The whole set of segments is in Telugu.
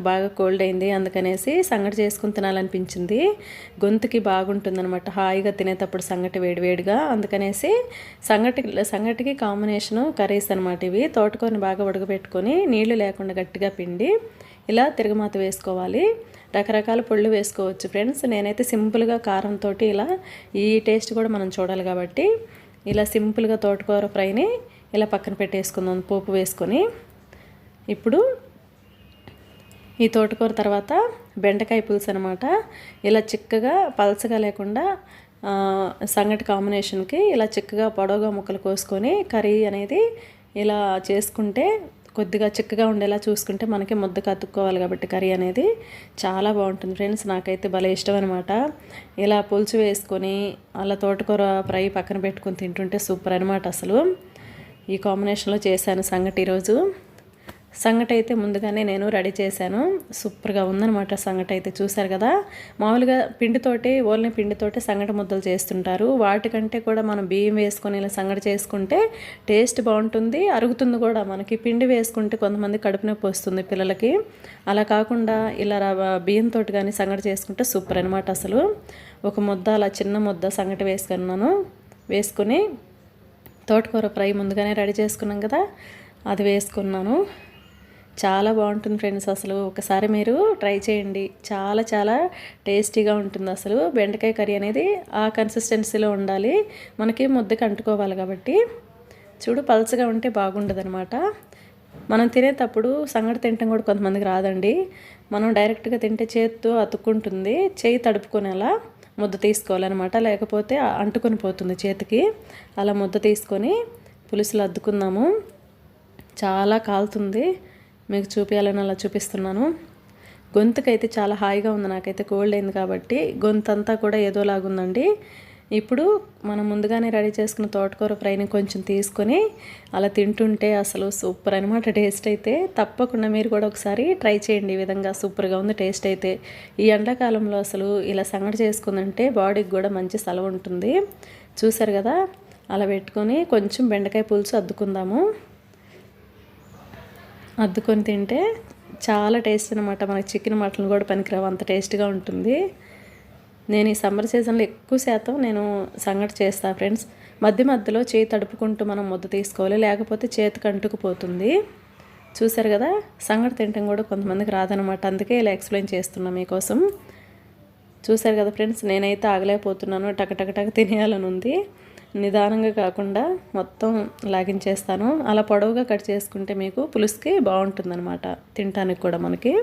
బాగా కోల్డ్ అయింది. అందుకనేసి సంగటి చేసుకుని తినాలనిపించింది. గొంతుకి బాగుంటుందన్నమాట. హాయిగా తినేటప్పుడు సంగటి వేడివేడిగా అందుకనేసి సంగటి సంగటికి కాంబినేషను కర్రీస్ అనమాట ఇవి. తోటకూరని బాగా ఉడకబెట్టుకొని నీళ్ళు లేకుండా గట్టిగా పిండి ఇలా తిరగమాత వేసుకోవాలి. రకరకాల పొళ్ళు వేసుకోవచ్చు ఫ్రెండ్స్. నేనైతే సింపుల్గా కారంతో ఇలా ఈ టేస్ట్ కూడా మనం చూడాలి కాబట్టి ఇలా సింపుల్గా తోటకూర ఫ్రైని ఇలా పక్కన పెట్టేసుకుందాం. పోపు వేసుకొని ఇప్పుడు ఈ తోటకూర తర్వాత బెండకాయ పులుసు అనమాట ఇలా చిక్కగా పలసగా లేకుండా సంగటి కాంబినేషన్కి ఇలా చిక్కగా పొడవుగా ముక్కలు కోసుకొని కర్రీ అనేది ఇలా చేసుకుంటే కొద్దిగా చిక్కగా ఉండేలా చూసుకుంటే మనకి ముద్ద కత్తుక్కోవాలి కాబట్టి కర్రీ అనేది చాలా బాగుంటుంది ఫ్రెండ్స్. నాకైతే భలే ఇష్టం అనమాట ఇలా పులుసు వేసుకొని అలా తోటకూర ఫ్రై పక్కన పెట్టుకొని తింటుంటే సూపర్ అనమాట అసలు. ఈ కాంబినేషన్లో చేశాను సంగటి ఈరోజు. సంగటి అయితే ముందుగానే నేను రెడీ చేశాను. సూపర్గా ఉందనమాట సంగటి అయితే చూశారు కదా. మామూలుగా పిండితోటి ఓన్లీ పిండితోటి సంగటి ముద్దలు చేస్తుంటారు. వాటికంటే కూడా మనం బియ్యం వేసుకొని ఇలా సంగటి చేసుకుంటే టేస్ట్ బాగుంటుంది. అరుగుతుంది కూడా మనకి. పిండి వేసుకుంటే కొంతమంది కడుపు నొప్పి వస్తుంది పిల్లలకి. అలా కాకుండా ఇలా బియ్యంతో కానీ సంగటి చేసుకుంటే సూపర్ అనమాట అసలు. ఒక ముద్ద అలా చిన్న ముద్ద సంగటి వేసుకున్నాను. వేసుకొని తోటకూర ఫ్రై ముందుగానే రెడీ చేసుకున్నాం కదా. అది వేసుకున్నాను. చాలా బాగుంటుంది ఫ్రెండ్స్ అసలు. ఒకసారి మీరు ట్రై చేయండి. చాలా చాలా టేస్టీగా ఉంటుంది అసలు. బెండకాయ కర్రీ అనేది ఆ కన్సిస్టెన్సీలో ఉండాలి. మనకి ముద్దకి అంటుకోవాలి కాబట్టి. చూడు పల్చగా ఉంటే బాగుండదు మనం తినేటప్పుడు సంగటి తినటం కూడా కొంతమందికి రాదండి. మనం డైరెక్ట్గా తింటే చేతితో అతుక్కుంటుంది. చేయి తడుపుకునేలా ముద్ద తీసుకోవాలన్నమాట. లేకపోతే అంటుకొని పోతుంది చేతికి. అలా ముద్ద తీసుకొని పులుసులు అద్దుకుందాము. చాలా కాలుతుంది. మీకు చూపించాలని అలా చూపిస్తున్నాను. గొంతుకైతే చాలా హాయిగా ఉంది నాకైతే కోల్డ్ అయింది కాబట్టి. గొంతంతా కూడా ఏదోలాగుందండి ఇప్పుడు మనం ముందుగానే రెడీ చేసుకున్న తోటకూర ఫ్రైని కొంచెం తీసుకొని అలా తింటుంటే అసలు సూపర్ అనమాట టేస్ట్ అయితే. తప్పకుండా మీరు కూడా ఒకసారి ట్రై చేయండి ఈ విధంగా సూపర్గా ఉంది టేస్ట్ అయితే. ఈ ఎండాకాలంలో అసలు ఇలా సంగటి చేసుకుందంటే బాడీకి కూడా మంచి సెలవు ఉంటుంది. చూసారు కదా? అలా పెట్టుకొని కొంచెం బెండకాయ పులుసు అద్దుకుందాము. అద్దుకొని తింటే చాలా టేస్ట్ అనమాట మనకి చికెన్ మటన్ కూడా పనికిరావు. అంత టేస్ట్గా ఉంటుంది. నేను ఈ సమ్మర్ సీజన్లో ఎక్కువ శాతం నేను సంగటి చేస్తాను ఫ్రెండ్స్. మధ్య మధ్యలో చేయి తడుపుకుంటూ మనం ముద్ద తీసుకోవాలి. లేకపోతే చేతికి అంటుకుపోతుంది. చూసారు కదా? సంగటి తినటం కూడా కొంతమందికి రాదనమాట అందుకే ఇలా ఎక్స్ప్లెయిన్ చేస్తున్నాను మీకోసం. చూసారు కదా ఫ్రెండ్స్? నేనైతే ఆగలేకపోతున్నాను. టక టక టక తినేయాలని ఉంది. నిదానంగా కాకుండా మొత్తం లాగించేస్తాను. అలా పొడవుగా కట్ చేసుకుంటే మీకు పులుసుకి బాగుంటుందన్నమాట. తినటానికి కూడా మనకి.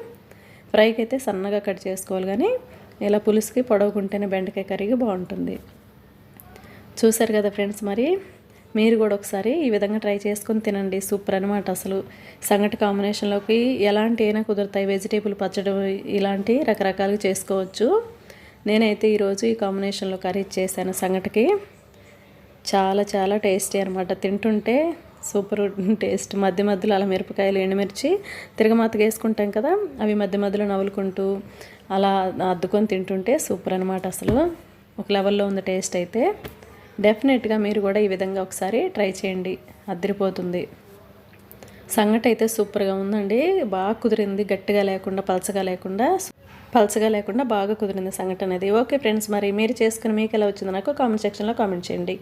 ఫ్రైకి అయితే సన్నగా కట్ చేసుకోవాలి కానీ ఇలా పులుసుకి పొడవుకుంటేనే బెండకాయ కర్రీకి బాగుంటుంది. చూసారు కదా ఫ్రెండ్స్ మరి? మీరు కూడా ఒకసారి ఈ విధంగా ట్రై చేసుకొని తినండి. సూపర్ అనమాట అసలు. సంగటి కాంబినేషన్లోకి ఎలాంటి అయినా కుదురుతాయి. వెజిటేబుల్ పచ్చడి ఇలాంటి రకరకాలుగా చేసుకోవచ్చు. నేనైతే ఈరోజు ఈ కాంబినేషన్లో కర్రీ చేశాను సంగటికి. చాలా చాలా టేస్టీ అనమాట తింటుంటే సూపర్ టేస్ట్. మధ్య మధ్యలో అలా మిరపకాయలు ఎండుమిర్చి తిరగమాతగా వేసుకుంటాం కదా అవి మధ్య మధ్యలో నవ్వులుకుంటూ అలా అద్దుకొని తింటుంటే సూపర్ అనమాట అసలు. ఒక లెవెల్లో ఉంది టేస్ట్ అయితే. డెఫినెట్గా మీరు కూడా ఈ విధంగా ఒకసారి ట్రై చేయండి. అద్దరిపోతుంది. సంగటి అయితే సూపర్గా ఉందండి. బాగా కుదిరింది. గట్టిగా లేకుండా పలచగా లేకుండా పలచగా లేకుండా బాగా కుదిరింది సంగటి అనేది. ఓకే ఫ్రెండ్స్ మరి మీరు చేసుకుని మీకు ఎలా వచ్చిందో నాకు కామెంట్ సెక్షన్లో కామెంట్ చేయండి.